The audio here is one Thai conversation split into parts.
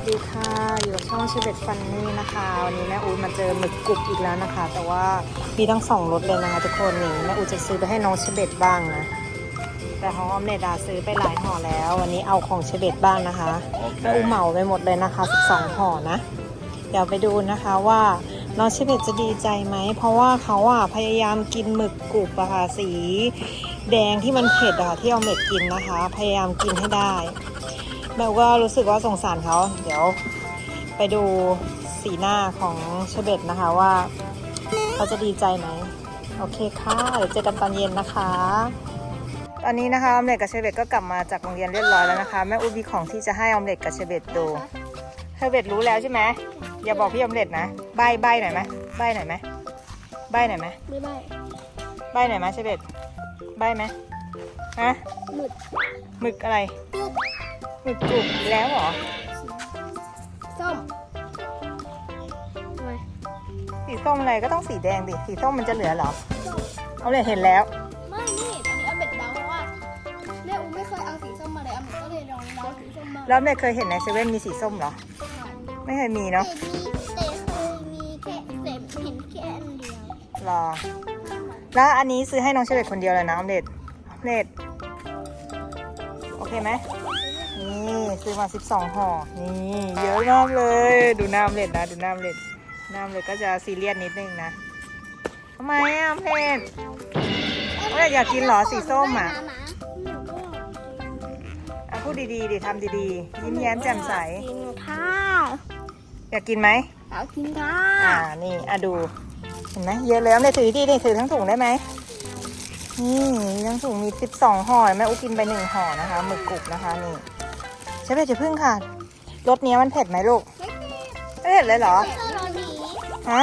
สดีค่ะ อยู่กับช่องเชเบตฟันนี่นะคะ วันนี้แม่อูดมาเจอหมึกกรุบอีกแล้วนะคะ แต่ว่ามีทั้งสองรสเลยนะคะทุกคนนี่แม่อูดจะซื้อไปให้น้องเชเบตบ้างนะ แต่ของออมเนดาซื้อไปหลายห่อแล้ว วันนี้เอาของเชเบตบ้างนะคะแม่อูเหมาไปหมดเลยนะคะ 12ห่อนะ เดี๋ยวไปดูนะคะว่าน้องเชเบตจะดีใจไหม เพราะว่าเขาอะพยายามกินหมึกกรุบอะค่ะสี แดงที่มันเผ็ดอะค่ะที่เอาเม็ดกินนะคะ พยายามกินให้ได้ แม่ก็รู้สึกว่าสงสารเขา เดี๋ยวไปดูสีหน้าของเชเบตนะคะว่าเขาจะดีใจไหม โอเคค่ะ เดี๋ยวเจอกันตอนเย็นนะคะ ตอนนี้นะคะออมเล็ตกับเชเบตก็กลับมาจากโรงเรียนเรียบร้อยแล้วนะคะ แม่อูมีของที่จะให้ออมเล็ตกับเชเบตดูเชเบตรู้แล้วใช่ไหมอย่าบอกพี่ออมเล็ตนะใบใบหน่อยไหมใบหน่อยไหมใบหน่อยไหมไม่ใบใบหน่อยไหมเชเบตใบไหมฮะหมึกหมึกอะไรจุก หมึกกรุบอีกแล้วเหรอส้มทำไมสีส้มอะไรก็ต้องสีแดงดิสีส้มมันจะเหลือเหรอส้ม เอาเลยเห็นแล้ว ไม่นี่อันนี้อาเม็ดเดาเพราะว่าแม่อูไม่เคยเอาสีส้มมาเลยอาเม็ดก็เลยลองเดาสีส้มมาแล้วเนี่ยเคยเห็นในเซเว่นมีสีส้มเหรอไม่เคยมีเนาะแต่เคยมีแค่แต่เห็นแค่อันเดียวรอ แล้วอันนี้ซื้อให้น้องเชเบตคนเดียวเลยนะออมเล็ตออมเล็ตโอเคไหม นี่ซื้อมา 12 ห่อ นี่ เยอะมากเลย ดูหน้าออมเล็ตนะ ดูหน้าออมเล็ตหน้าออมเล็ตก็จะซีเรียสนิดนึงนะทำไมอะออมเล็ตเอ้ยอยากกินเหรอสีส้มอะอะพูดดีๆดิทำดีๆ ยิ้มแย้มแจ่มใส กินข้าวอยากกินไหมอยากกินข้าอ่าวนี่ อะดู เห็นไหมเยอะแล้วเนี่ยถือดีๆนี่ถือทั้งถุงได้ไหมนี่ทั้งถุงมี 12 ห่อแม่อุกินไปหนึ่งห่อนะคะหมึกกรุบนะคะนี่ใช่ไหมจะพึ่งค่ะรสเนี้ยมันเผ็ดไหมลูกไม่เผ็ดเลยเหรอไม่ชอบร้อนนี้ฮะ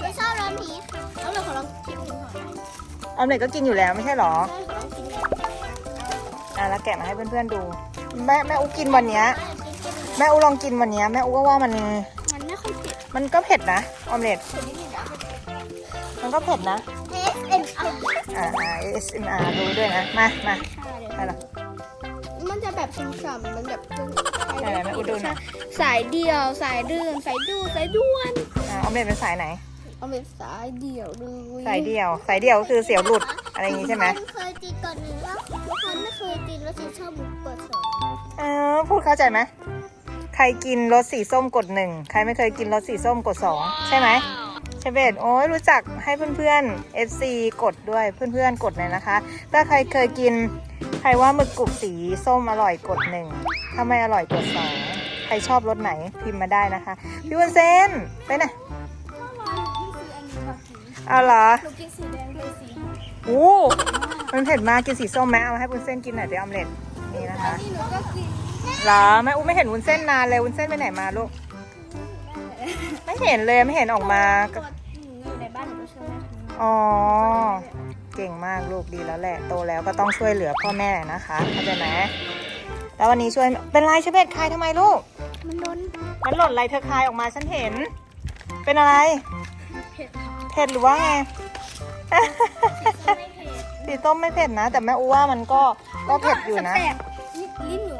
ไม่ชอบร้อนนี้แล้วเราขอลองชิมหนึ่งก่อนนะเอาเน็ตก็กินอยู่แล้วไม่ใช่เหรอขอลองชิมหน่อยอะแล้วแกะมาให้เพื่อนๆดู แม่แม่อุกินวันเนี้ยแม่อุลองกินวันเนี้ยแม่อุก็ว่ามันมันไม่ค่อยเผ็ดมันก็เผ็ดนะออมเล็ตเผ็ดนิดนึงนะมันก็เผ็ดนะ S M R อ่า ASMR รู้ด้วยนะ มามาไปหรอมันจะ แบบชุ่มฉ่ำมันแบบไหนๆแม่อุดดูหน่อยสายเดี่ยว สายเดื่นสายดูสายด้วนอ่าออมเล็ตเป็นสายไหน เอาเป็นสายเดี่ยวเลยสายเดี่ยว สายเดี่ยวก็คือเสียวหลุดอะไรอย่างงี้ใช่ไหมทุกคนเคยกินก่อนหนึ่งแล้วทุกคนไม่เคยกินแล้วฉันชอบบุกเปิดสองเออพูดเข้าใจไหมใครกินรสสีส้มกดหนึ่งใครไม่เคยกินรสสีส้มกดสองใช่ไหมเชเบตโอ้ยรู้จักให้เพื่อนๆ FC กดด้วยเพื่อนๆกดเลยนะคะ ถ้าใครเคยกิน ใครว่าหมึกกรุบสีส้มอร่อยกดหนึ่งถ้าไม่อร่อยกดสองใครชอบรสไหนพิมพ์มาได้นะคะ พี่วุ้นเส้นไปไหนเมื่อวานพี่ซื้ออันนี้มากินเอาเหรอหนูกินสีแดงด้วยสีโอ้มันเผ็ดมากกินสีส้มไหมเอามาให้วุ้นเส้นกินหน่อยเดี๋ยวออมเล็ตนี่นะคะนี่หนูก็กินเหรอแม่อู้ไม่เห็นวุ้นเส้นนานเลยวุ้นเส้นไปไหนมาลูกไม่เห็นเลยไม่เห็นออกมาก็ตัวอยู่ในบ้านหนูก็ช่วยแม่ทำงานอ๋อ เก่งมากลูกดีแล้วแหละ โตแล้วก็ต้องช่วยเหลือพ่อแม่นะคะเข้าใจไหมแล้ววันนี้ช่วยเป็นไรชเบตคายทำไมลูก มันโดนมันหล่นอะไรเธอคายออกมาฉันเห็น เป็นอะไร เผ็ดเผ็ดหรือว่าไงไม่เผ็ดสีส้มไม่เผ็ดนะ แต่แม่อู้ว่ามันก็ก็เผ็ดอยู่นะแสบๆลิ้นหนู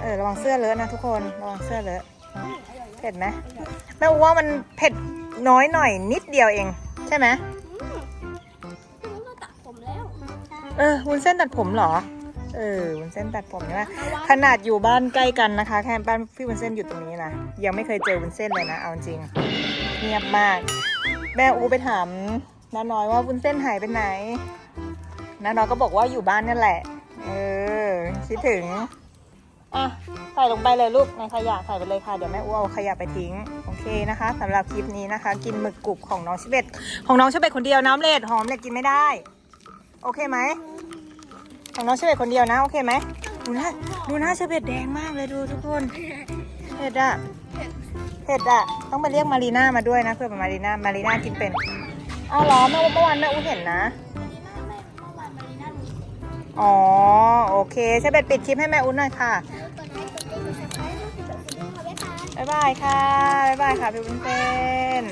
เออระวังเสื้อเลอะนะทุกคนระวังเสื้อเลอะเผ็ดไหมแม่อู้ว่ามันเผ็ดน้อยหน่อยนิดเดียวเอง ใช่ไหมอืม เออวุ้นเส้นตัดผมเหรอ เออวุ้นเส้นตัดผมใช่ไหมเอาวะขนาดอยู่บ้านใกล้กันนะคะ แค่บ้านพี่วุ้นเส้นอยู่ตรงนี้นะ ยังไม่เคยเจอวุ้นเส้นเลยนะ เอาจริง เงียบมาก แม่อูไปถามน้าน้อยว่าวุ้นเส้นหายไปไหนน้าน้อยก็บอกว่าอยู่บ้านนั่นแหละ เออ คิดถึง อะ ใส่ลงไปเลยลูกในขยะใส่ไปเลยค่ะ เดี๋ยวแม่อูเอาขยะไปทิ้ง โอเคนะคะสำหรับคลิปนี้นะคะ กินหมึกกรุบของน้องชิเบตของน้องชิเบตคนเดียวน้ำเล็ดหอมเล็ดกินไม่ได้ โอเคไหมของน้องเชเบตคนเดียวนะ โอเคไหมดูหน้าดูหน้าเชเบตแดงมากเลยดูทุกคนเผ็ดอะเผ็ดอะต้องไปเรียกมารีน่ามาด้วยนะเพื่อมารีน่ามารีน่ากินเป็นเอาเหรอเมื่อเมื่อวานแม่อู้เห็นนะอ๋อโอเคเชเบตปิดคลิปให้แม่อู้หน่อยค่ะบ๊ายบายค่ะบ๊ายบายค่ะพี่บุญเส้น